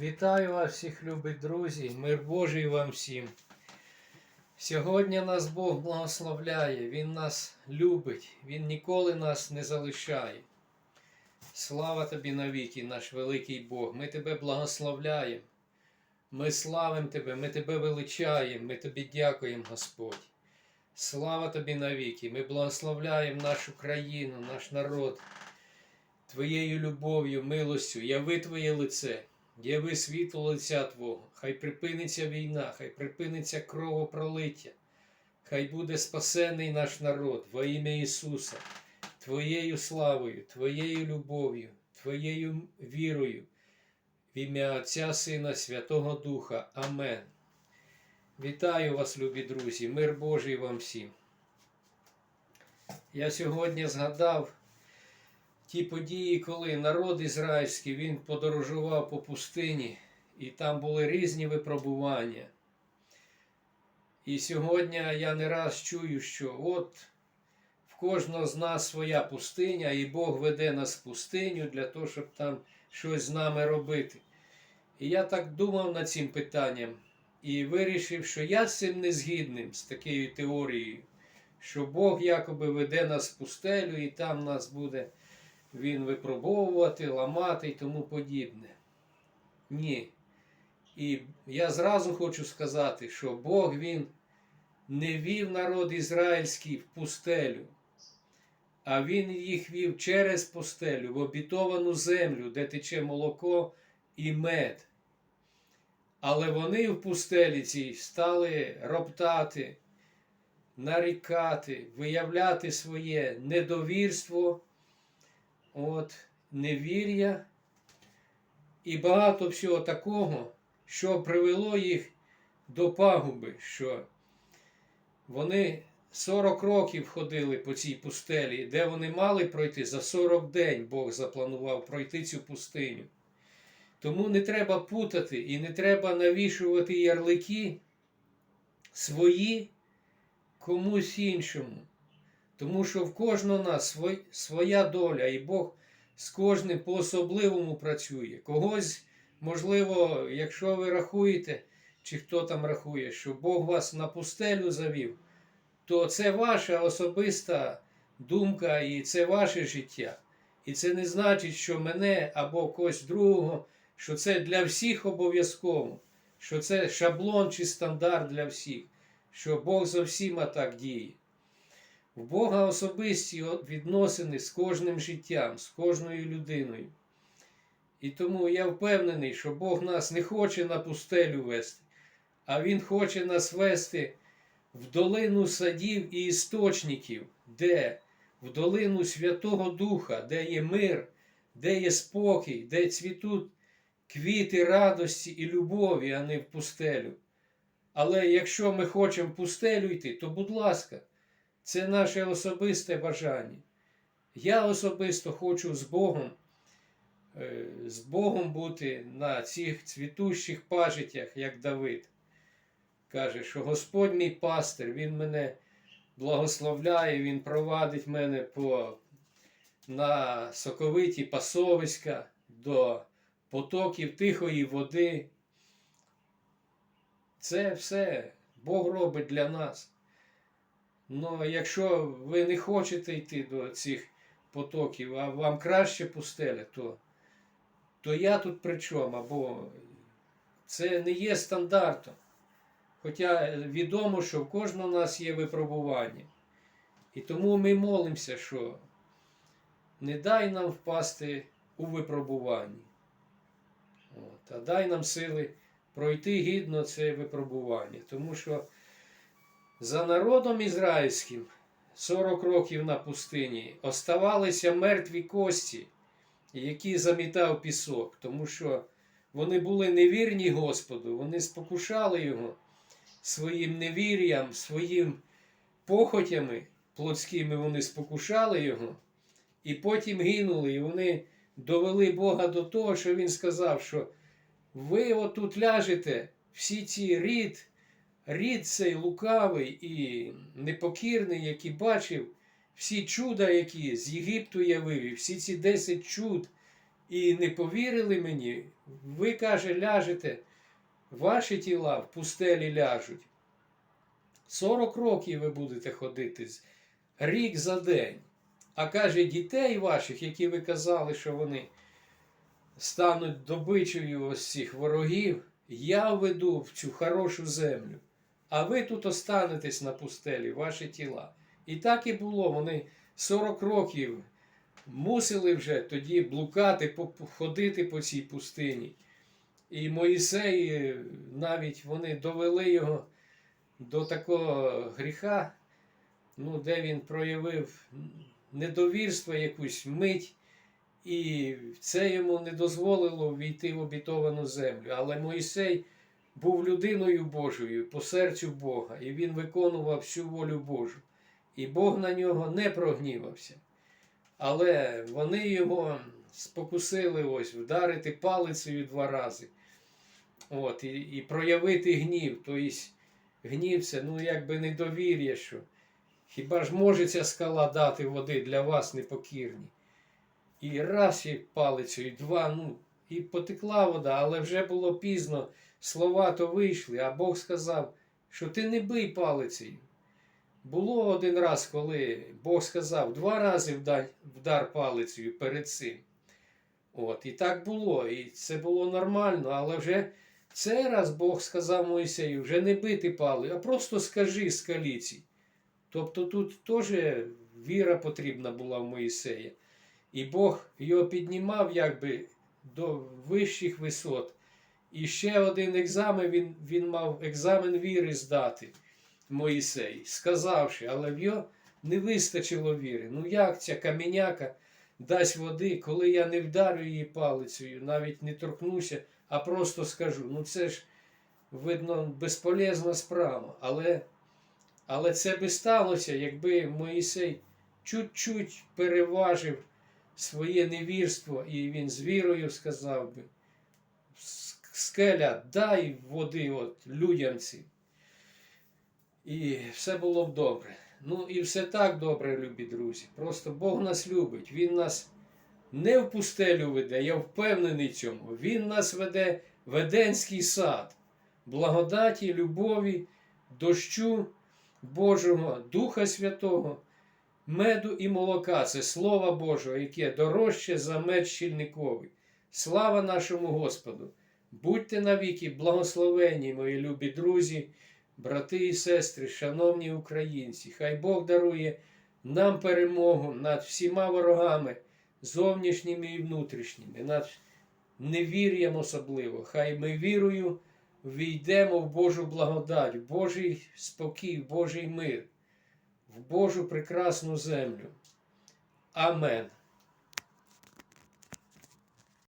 Вітаю вас всіх, любі друзі, мир Божий вам всім. Сьогодні нас Бог благословляє, Він нас любить, Він ніколи нас не залишає. Слава тобі навіки, наш великий Бог. Ми тебе благословляємо. Ми славимо Тебе, ми Тебе величаємо, ми Тобі дякуємо, Господь. Слава Тобі навіки. Ми благословляємо нашу країну, наш народ Твоєю любов'ю, милостю, яви Твоє лице. Яви світло лиця Твого, хай припиниться війна, хай припиниться кровопролиття, хай буде спасений наш народ во ім'я Ісуса, Твоєю славою, Твоєю любов'ю, Твоєю вірою, в ім'я Отця Сина, Святого Духа. Амен. Вітаю вас, любі друзі, мир Божий вам всім. Я сьогодні згадав ті події, коли народ ізраїльський він подорожував по пустині, і там були різні випробування. І сьогодні я не раз чую, що от в кожного з нас своя пустиня, і Бог веде нас в пустиню для того, щоб там щось з нами робити. І я так думав над цим питанням і вирішив, що я з цим не згідним, з такою теорією, що Бог якоби веде нас в пустелю, і там нас буде він випробовувати, ламати і тому подібне. Ні. І я зразу хочу сказати, що Бог він не вів народ ізраїльський в пустелю, а Він їх вів через пустелю, в обітовану землю, де тече молоко і мед. Але вони в пустелі цій стали роптати, нарікати, виявляти своє недовірство от, невір'я і багато всього такого, що привело їх до пагуби, що вони 40 років ходили по цій пустелі, де вони мали пройти за 40 день Бог запланував пройти цю пустиню. Тому не треба путати і не треба навішувати ярлики свої комусь іншому. Тому що в кожного нас своя доля, і Бог з кожним по-особливому працює. Когось, можливо, якщо ви рахуєте, чи хто там рахує, що Бог вас на пустелю завів, то це ваша особиста думка і це ваше життя. І це не значить, що мене або когось другого, що це для всіх обов'язково, що це шаблон чи стандарт для всіх, що Бог за всіма так діє. В Бога особисті відносини з кожним життям, з кожною людиною. І тому я впевнений, що Бог нас не хоче на пустелю вести, а Він хоче нас вести в долину садів і істочників, де в долину Святого Духа, де є мир, де є спокій, де цвітуть квіти радості і любові, а не в пустелю. Але якщо ми хочемо в пустелю йти, то будь ласка. Це наше особисте бажання. Я особисто хочу з Богом, е, з Богом бути на цих цвітущих пажитях, як Давид. Каже, що Господь мій пастир, Він мене благословляє, Він провадить мене по, на соковиті пасовиська до потоків тихої води. Це все Бог робить для нас. Ну, якщо ви не хочете йти до цих потоків, а вам краще пустеля, то то я тут при чому? Або це не є стандартом. Хоча відомо, що в кожного нас є випробування. І тому ми молимося, що не дай нам впасти у випробуванні, От, а дай нам сили пройти гідно це випробування. Тому що за народом ізраїльським 40 років на пустині оставалися мертві кості, які замітав пісок, тому що вони були невірні Господу, вони спокушали його своїм невір'ям, своїм похотями плотськими вони спокушали його, і потім гинули, і вони довели Бога до того, що Він сказав, що ви отут ляжете, всі ці рід рід цей лукавий і непокірний, який бачив всі чуда, які з Єгипту явив, і всі ці 10 чуд, і не повірили мені, ви, каже, ляжете, ваші тіла в пустелі ляжуть. 40 років ви будете ходити, рік за день. А каже, дітей ваших, які ви казали, що вони стануть добичею ось цих ворогів, я введу в цю хорошу землю. А ви тут останетесь на пустелі, ваші тіла. І так і було. Вони 40 років мусили вже тоді блукати, ходити по цій пустині. І Моїсей е, навіть вони довели його до такого гріха, ну, де він проявив недовірство якусь мить, і це йому не дозволило війти в обітовану землю. Але Моїсей був людиною Божою по серцю Бога, і він виконував всю волю Божу. І Бог на нього не прогнівався. Але вони його спокусили ось вдарити палицею два рази. От, і, і проявити гнів. Тобто гнів це ну, якби недовір'я, що хіба ж може ця скала дати води для вас непокірні? І раз і палицею, і два, ну, і потекла вода, але вже було пізно, слова то вийшли, а Бог сказав, що ти не бий палицею. Було один раз, коли Бог сказав, два рази вдар, палицею перед цим. От, і так було, і це було нормально, але вже цей раз Бог сказав Моїсею, вже не бити палицею, а просто скажи скаліці. Тобто тут теж віра потрібна була в Моїсея. І Бог його піднімав якби до вищих висот. І ще один екзамен він, він мав екзамен віри здати. Моїсей, сказавши, але в його не вистачило віри. Ну як ця каменяка дасть води, коли я не вдарю її палицею, навіть не торкнуся, а просто скажу. Ну це ж, видно, безполезна справа. Але, але це би сталося, якби Моїсей чуть-чуть переважив своє невірство, і він з вірою сказав би, скеля, дай води от людям цим. І все було б добре. Ну і все так добре, любі друзі. Просто Бог нас любить. Він нас не в пустелю веде, я впевнений цьому. Він нас веде в Еденський сад, благодаті, любові, дощу Божого, Духа Святого, меду і молока. Це Слово Божого, яке дорожче за мед щільниковий. Слава нашому Господу! Будьте навіки благословенні, мої любі друзі брати і сестри, шановні українці, хай Бог дарує нам перемогу над всіма ворогами, зовнішніми і внутрішніми, над невір'ям особливо. Хай ми вірою війдемо в Божу благодать, в Божий спокій, в Божий мир, в Божу прекрасну землю. Амен.